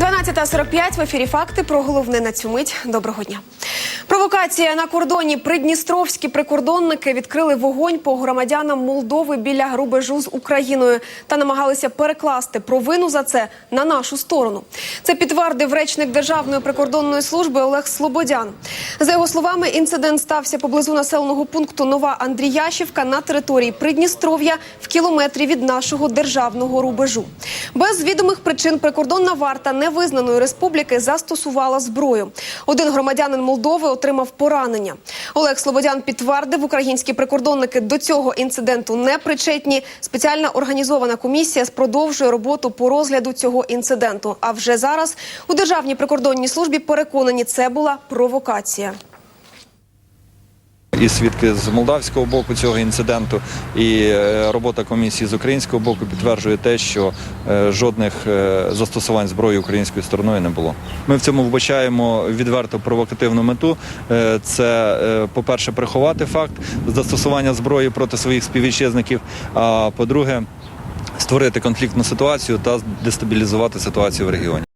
12.45 в ефірі факти про головне на цю мить. Доброго дня. Провокація на кордоні Придністровські прикордонники відкрили вогонь по громадянам Молдови біля рубежу з Україною та намагалися перекласти провину за це на нашу сторону. Це підтвердив речник Державної прикордонної служби Олег Слободян. За його словами, інцидент стався поблизу населеного пункту Нова Андріяшівка на території Придністров'я в кілометрі від нашого державного рубежу. Без відомих причин прикордонна варта невизнаної республіки застосувала зброю. Один громадянин Молдови отримав поранення. Олег Слободян підтвердив, українські прикордонники до цього інциденту не причетні. Спеціальна організована комісія продовжує роботу по розгляду цього інциденту. А вже зараз у державній прикордонній службі переконані, це була провокація. І свідки з молдавського боку цього інциденту, і е, робота комісії з українського боку підтверджує те, що е, жодних е, застосувань зброї українською стороною не було. Ми в цьому вбачаємо відверто провокативну мету. Це, по-перше, приховати факт застосування зброї проти своїх співвітчизників. А по-друге, створити конфліктну ситуацію та дестабілізувати ситуацію в регіоні.